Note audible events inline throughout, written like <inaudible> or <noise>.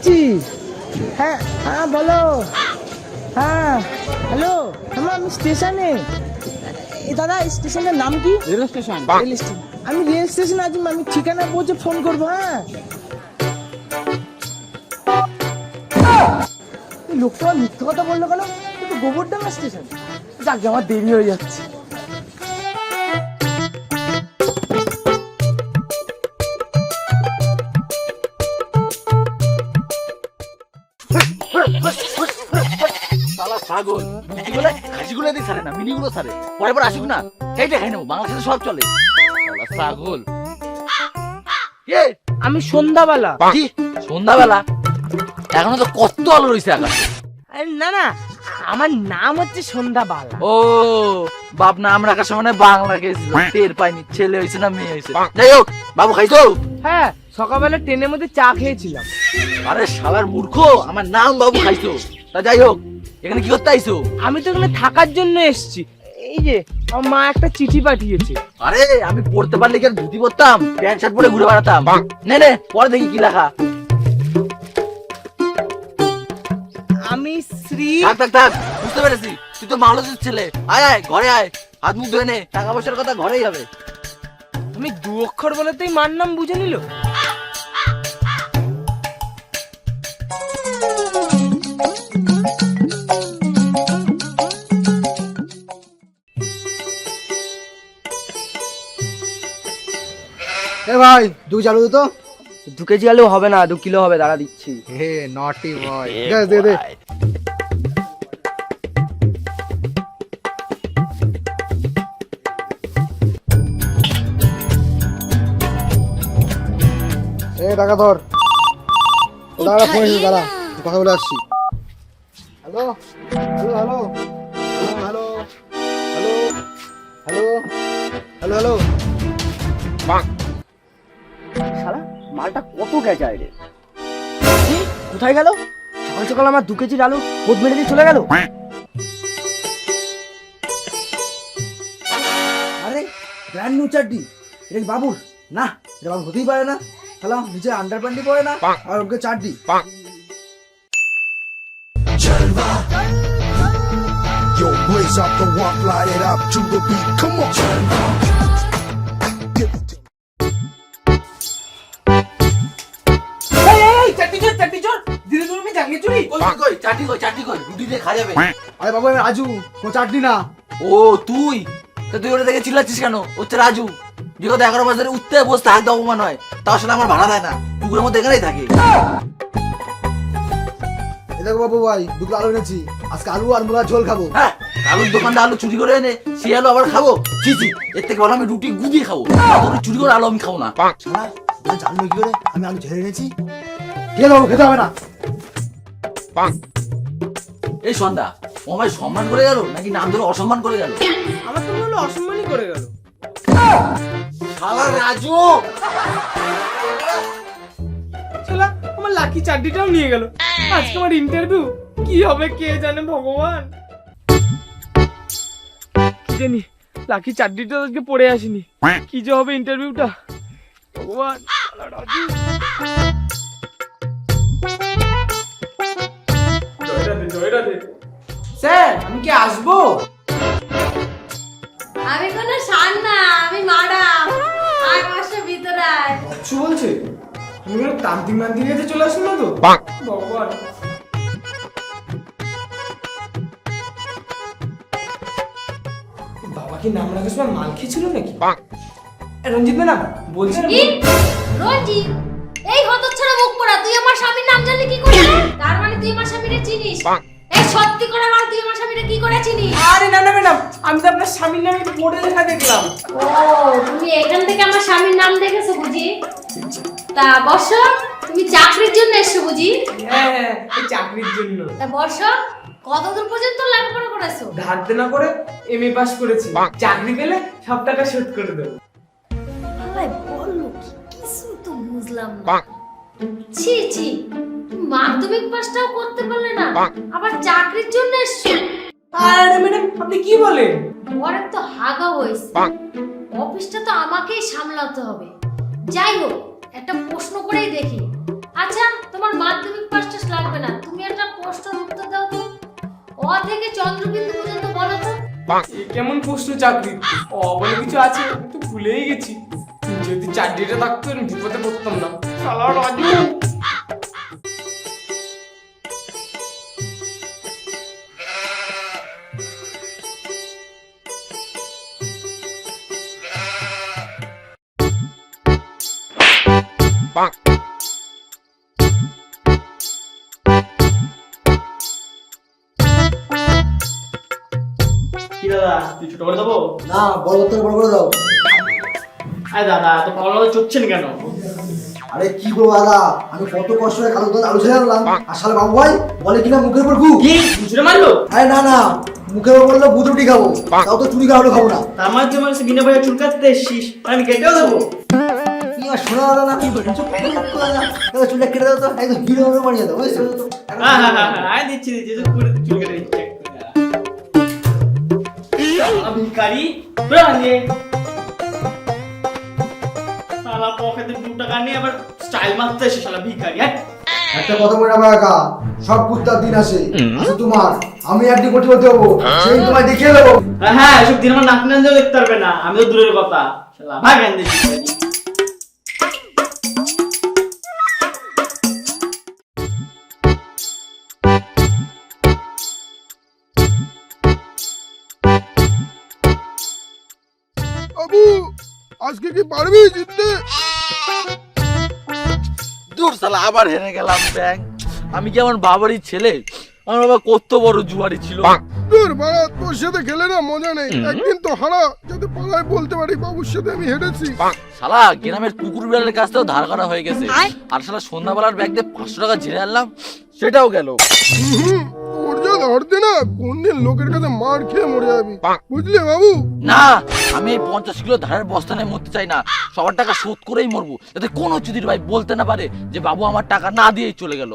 গেছি হ্যাঁ হ্যাঁ বলো। হ্যাঁ হ্যালো হ্যাঁ মা আমি স্টেশনে। দাদা স্টেশনের নাম কি? Rail station. Rail station. আমি রেল স্টেশনে আছি আমি ঠিকানা পৌঁছে ফোন করব হ্যাঁ? লোকটা আমার মিথ্যে কথা বলল কেন? গোবরডাঙ্গা স্টেশন। যাক আমার দেরি হয়ে যাচ্ছে। শালা ছাগল। মুরগিগুলো খাসিগুলো দিয়ে ছাড়ে না মিনিগুলো ছাড়ে পরে পরে আসুক না সেইটা খাই নেব বাংলাদেশে সব চলে। শালা ছাগল। কে আমি সন্ধ্যাবেলা। কি? সন্ধ্যাবেলা? এখনও তো কত আলো রয়েছে আকাশে। না না আমার নাম হচ্ছে সন্ধ্যাবেলা। ও বাপ না আমরা সময় না বাংলা গেছিল। টের পাইনি ছেলে হয়েছে না মেয়ে হয়েছে। যাই হোক বাবু খাইছো? হ্যাঁ। সকালবেলা ট্রেনের মধ্যে চা খেয়েছিলাম। আরে শালার মূর্খ আমার নাম বাবু খাইছো। তা যাই হোক এখানে কি করতে আইছো? আমি তো এখানে থাকার জন্য এসেছি। এই যে আমার মা একটা চিঠি পাঠিয়েছে। আরে আমি পড়তে পারলে কি আর ধুতি পরতাম প্যান্ট শার্ট পরে ঘুরে বেড়াতাম। নে নে পরে দেখি কি লেখা। আমি শ্রী থাক থাক থাক বুঝতে পেরেছি। তুই তো মানুষের ছেলে। আয় আয় ঘরে আয়। হাত মুখ ধুয়ে নে। টাকা পয়সার কথা ঘরেই হবে। তুমি দু অক্ষর বলেতেই মার নাম বুঝে নিল? ভাই? দু চালু তো। দু কেজি আলু হবে না দু কিলো হবে দাঁড়া দিচ্ছি। হে নটি বয় দে দে দে। এ টাকা ধর। দাঁড়া ফোন দাঁড়া। কথা বলে আসছি। Hello? Hello hello? Hello hello? Hello? Hello? Hello মালটা কত গেছে রে? কোথায় গেল? সকাল সকাল আমার দু কেজির আলু বোধ মেরে দিয়ে চলে গেল? আরে ব্র্যান্ড নিউ চাড্ডি এটা বাবুর না এটা হতেই পারে না। তাহলে আমার নিচে আন্ডার প্যান্টই পরে না আর ওকে চাড্ডি Yo, up the walk, light it up to the beat. Come on. কই কই, কই কই? রুটি দিয়ে যাবে? আরে বাবু আমি রাজু চাড্ডি না। ও তুই? তা তুই ওটা দেখে চিল্লাচ্ছিস কেন? হচ্ছে রাজু। এগারো মাস ধরে উঠতে বসতে হাত অপমান হয় তার সাথে আমার ভাড়া দেয় না। মধ্যে এখানেই থাকে। দেখো বাবু ভাই দুটো আলু এনেছি। আজকে আলু আর মুলার ঝোল খাব। হ্যাঁ আলুর দোকানটা আলু চুরি করে এনে সে আলু আবার খাব? জি জি এর থেকে ভালো আমি রুটি গুদিয়ে খাব। চুরি করে আলু আমি খাব না। জানলো কি করে? আমি আলু ঝেড়ে এনেছি। কে বাবু খেতে হবে না। এই সন্ধ্যা ও আমায় সম্মান করে গেল নাকি নাম ধরে অসম্মান করে গেল? আমার তো মনে হলো অসম্মানই করে গেল। শালা রাজু! শালা আমার লাকি চারটিটাও নিয়ে গেল। আজকে আমার ইন্টারভিউ কি হবে কে জানে ভগবান? কি জানি লাকি চারটিটা আজকে পড়ে আসেনি। কি যে হবে ইন্টারভিউটা ভগবান শালা রাজু। স্যার আমি কি আসব? আমি কোনো সান না আমি মাডাম আয় বসে ভিতরে আয়। কিছু বলছে? আমি কোনো তান্ত্রিক মান্ত্রিক কাছে চলে আসুন না তো? ভগবান। বাবা কি নাম রাখার সময় মাল খেয়েছিল নাকি? রঞ্জিত ম্যাডাম বলছেন কি? রঞ্জি এই হতচ্ছাড়া মুখ পড়া তুই আমার স্বামীর নাম জানলি কি করে? <coughs> তার মানে তুই আমার স্বামীরে চিনিস? সত্যি করে বল তুই আমার স্বামীরে কি করে চিনিস? আরে না না ম্যাডাম আমি তো আপনার স্বামীর নামে বোর্ডে লেখা দেখলাম। ও তুমি এখান থেকে আমার স্বামীর নাম দেখেছ বুঝি? তা বর্ষ তুমি চাকরির জন্য এসছো বুঝি? হ্যাঁ হ্যাঁ এই চাকরির জন্য। তা বর্ষ কতদূর পর্যন্ত লেখাপড়া করেছ? ধার দেনা করে এম এ পাস করেছি। চাকরি পেলে সব টাকা শোধ করে দেবো। আরে বলল কি কিছু তো বুঝলাম না। ছি ছি মাধ্যমিক পাশটাও করতে পারলে না আবার চাকরির জন্য এসছো। আরে মানে ম্যাডাম আপনি কি বলেন? পরে তো হাগা হয়েছে। অফিসটা তো আমাকেই সামলাতে হবে। যাই হোক একটা প্রশ্ন করেই দেখি। আচ্ছা তোমার মাধ্যমিক পাস লাগবে না। তুমি একটা প্রশ্নের উত্তর দাও তো। অ থেকে চন্দ্রবিন্দু পর্যন্ত বলো তো। কেমন প্রশ্ন চাকরি? অ বলে কিছু আছে তো ভুলেই গেছি। যদি চারটিটা থাকতো বিপদে পড়তাম না। সালা রাজু। তুই ছোট করে দেবো? না বড় করতে বড় করে দাও আরে দাদা তো পাওয়ার চড়ছেন কেন? আরে কি করব দাদা আমি কত কষ্ট করে কালো দোকান আলু ছেড়ে আনলাম। আর শালা বাবু ভাই বলে কিনা মুখের উপর গু কি? দুসরে মারলো? আরে না না মুখের উপর বলল ভূত রুটি খাব। তাও তো চুরি খাওয়ানো খাব না। তার মানে মানুষ বিনা পয়সা চুল কাটতে এসছিস। আমি কেটেও দেবো। শোনা দাদা না চুলটা কেটে দাও তো একদম হিরো বানিয়ে দাও বুঝছ? হ্যাঁ হ্যাঁ হ্যাঁ হ্যাঁ দিচ্ছি দিচ্ছি চুল কেটে দিচ্ছি। শালা ভিখারি বেরো এখান দিয়ে। শালা পকেটে দু টাকা নিয়ে আবার স্টাইল মারতে এসে শালা ভিখারি হ্যাঁ? একটা কথা বলে আমার একা সব কুত্তার দিন আসে। আসে তোমার আমি একদিন কোটি হতে হব সেই তোমায় দেখিয়ে দেবো। হ্যাঁ, হ্যাঁ এসব দিন আমার নাক নাতিও দেখতে পারবে না। আমি তো দূরের কথা। শালা ভাগ আজকে কি পারবি জিততে? দূর সালা আবার হেরে গেলাম ব্যাংক আমি কি আমার বাবারই ছেলে? আমার বাবা কত বড় জুয়ারি ছিল। দূর বাড়া তোর সাথে খেলে না মজা নেই। একদিন তো হারা যাতে পাড়ায় বলতে পারি বাবুর সাথে আমি হেরেছি। শালা গ্রামের কুকুর বিড়ালের কাছ থেকেও ধার করা হয়ে গেছে। আর শালা সন্ধ্যাবেলার ব্যাগ দিয়ে পাঁচশো টাকা ঝেড়ে আনলাম সেটাও গেল। তোর যা ধরতে না কোনদিন লোকের কাছে মার খেয়ে মরে যাবি। বুঝলি বাবু? না। আমি এই পঞ্চাশ কিলো ধারের বস্তা নিয়ে মরতে চাই না। সবার টাকা শোধ করেই মরবো। যাতে কোনো চুদির ভাই বলতে না পারে যে বাবু আমার টাকা না দিয়েই চলে গেল।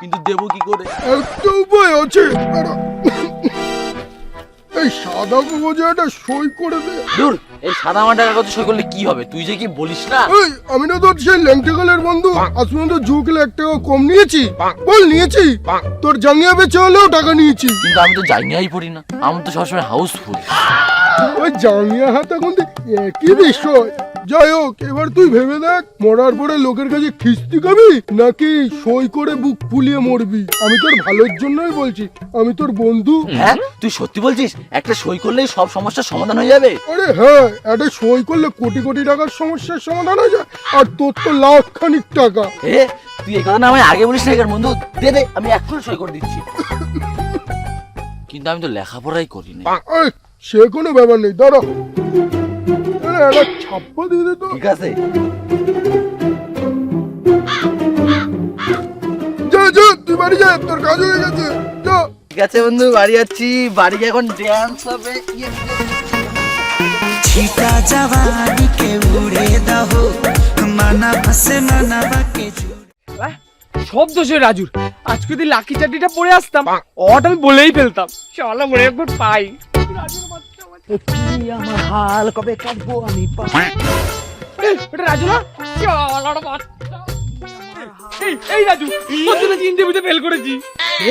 কিন্তু দেবো কি করে? একটা উপায় আছে। এই সাদা কাগজে সই করে দে। দূর এই সাদা আমার টাকা কথা সই করলে কি হবে? তুই যে কি বলিস না? এই আমি না তোর সেই ল্যাংটেকালের বন্ধু। আজ পর্যন্ত জুকলে এক টাকা কম নিয়েছি। বল নিয়েছি। তোর জাঙ্গিয়া বেচে হলেও টাকা নিয়েছি। কিন্তু আমি তো জানিয়াই পড়ি না। আমার তো সবসময় হাউসফুল ওই জাঙ্গিয়া হাত এখন একই বিষয় যাই হোক এবার তুই ভেবে দেখ মরার পরে লোকের কাছে খিস্তি খাবি নাকি সই করে বুক ফুলিয়ে মরবি? আমি তোর ভালোর জন্যই বলছি আমি তোর বন্ধু। হ্যাঁ? তুই সত্যি বলছিস? একটা সই করলেই সব সমস্যার সমাধান হয়ে যাবে? আরে হ্যাঁ একটা সই করলে কোটি কোটি টাকার সমস্যার সমাধান হয়ে যায় আর তোর তো লাখ খানিক টাকা। এ তুই এই কথা না আমায় আগে বলিস না এখানে বন্ধু। দে দে আমি এক্ষুনি সই করে দিচ্ছি। কিন্তু আমি তো লেখাপড়াই করি না সে কোনো ব্যাপার নেই ধরো একটা ছাপ্পা দিয়ে দিত ঠিক আছে। বাড়ি ঠিক আছে বন্ধু বাড়ি ইয়ে। রাজুর। আজকে যদি লাকি চাটিটা পড়ে আসতাম অট আমি বলেই ফেলতাম। চলো মনে একবার পাই। রাজুর আমার হাল? কবে কাটবো আমি ওটা রাজু না? এই এই রাজু তোর জন্য ইন্টারভিউতে ফেল করেছি।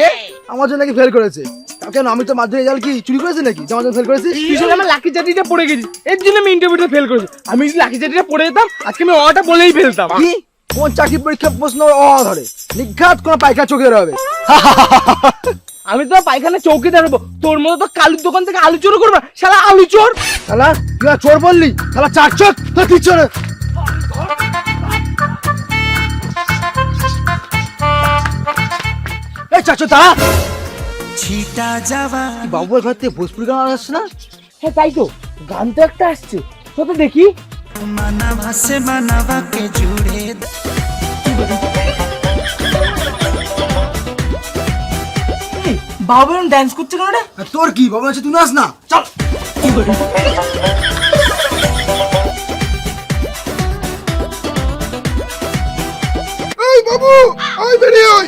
এ? আমার জন্য নাকি ফেল করেছে? কেন আমি তো মাধ্যমিক রেজাল্ট কি চুরি করেছি নাকি? আমার জন্য ফেল করেছি তুই শুনে আমার লাকি চাটিটা পড়ে গেছি। এর জন্য আমি ইন্টারভিউতে ফেল করেছি। আমি যদি লাকি চাটিটা পড়ে যেতাম আজকে আমি অটা বলেই ফেলতাম। কি? কোন চাকরি পরীক্ষা প্রশ্ন ধরে। নিঘাত কোন পায়খানা চৌকিদার হবে <laughs> আমি তো পায়খানা চৌকি ধরবো তোর মতো তো কালুর দোকান থেকে আলু চোর করব শালা আলু চোর! শালা তুই চোর বললি? শালা চার চোর তো তুই চোর চাচো তা ছিটা যাওয়া। বাবুর ঘর থেকে ভোজপুরি গান আসছে না? হ্যাঁ তাই তো। গান তো একটা আসছে। তো দেখি। তোর কি বাবা আছে তুই নাচ না? চল। বাবু আয় বেরিয়ে আয়।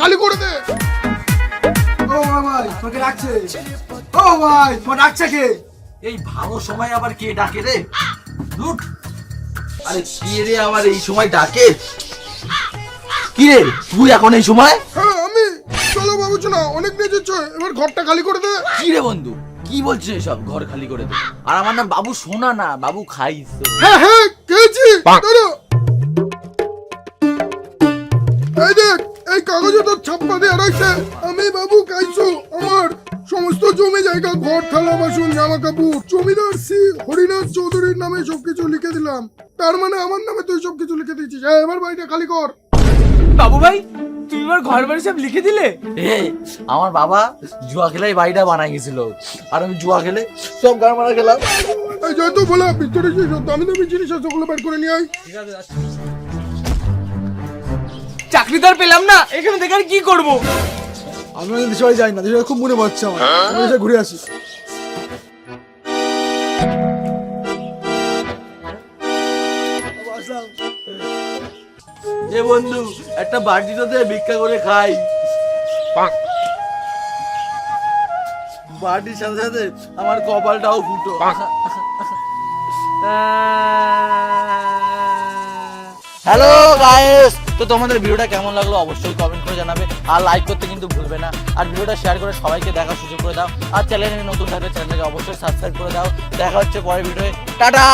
খালি করে দে। ও ভাই তোকে রাখছে। ও ভাই তোর রাখছে কে? এই ভালো সময় আবার কে ডাকে রে? ধুর। আরে কে রে আবার এই সময় ডাকে? কি রে তুই এখন এই সময়? হ্যাঁ আমি। চলো বাবু শোনা অনেক নেচেছো এবার ঘরটা খালি করে দে। কি রে বন্ধু কি বলছিস এসব ঘর খালি করে দে? আর আমার নাম বাবু সোনা না বাবু খাইছো। হ্যাঁ হ্যাঁ খেয়েছি। দাঁড়া এই দেখ এই কাগজে তোর ছাপ্পা দেওয়া রয়েছে। আমি বাবু কাইছো আমার। সমস্ত জমি জায়গা ঘর থালা বাসন জামা কাপড় জমিদার সি হরিনাথ চৌধুরীর নামে সবকিছু লিখে দিলাম। তার মানে আমার নামে তুই সবকিছু লিখে দিয়েছিস। হ্যাঁ এবার বাড়িটা খালি কর। বাবু ভাই তুমি এবার ঘর বাড়ি সব লিখে দিলে? আমার বাবা জুয়া খেলে এই বাড়িটা বানাই গেছিল। আর আমি জুয়া খেলে সব গান মারা খেলাম। যত বলে ভিতরে যে সব দামি দামি জিনিস আছে ওগুলো বের করে নিয়ে আয়। চাকরি তো আর পেলাম না এখানে থেকে আর কি করব? আমরা দেশে বাড়ি যাই না দেশে বাড়ি খুব মনে পড়ছে আমার। আমি দেশে ঘুরে আসি। এ বন্ধু একটা বাটিটা দিয়ে ভিক্ষা করে খাই। বাটির সাথে সাথে আমার কপালটাও ফুটো। হ্যালো গাইস তো তোমাদের ভিডিওটা কেমন লাগল অবশ্যই কমেন্ট করে জানাবে। আর লাইক করতে কিন্তু ভুলবে না। আর ভিডিওটা শেয়ার করে সবাইকে দেখার সুযোগ করে দাও। আর চ্যানেলে নতুন থাকলে চ্যানেলটাকে অবশ্যই সাবস্ক্রাইব করে দাও। দেখা হচ্ছে পরের ভিডিও টাটা!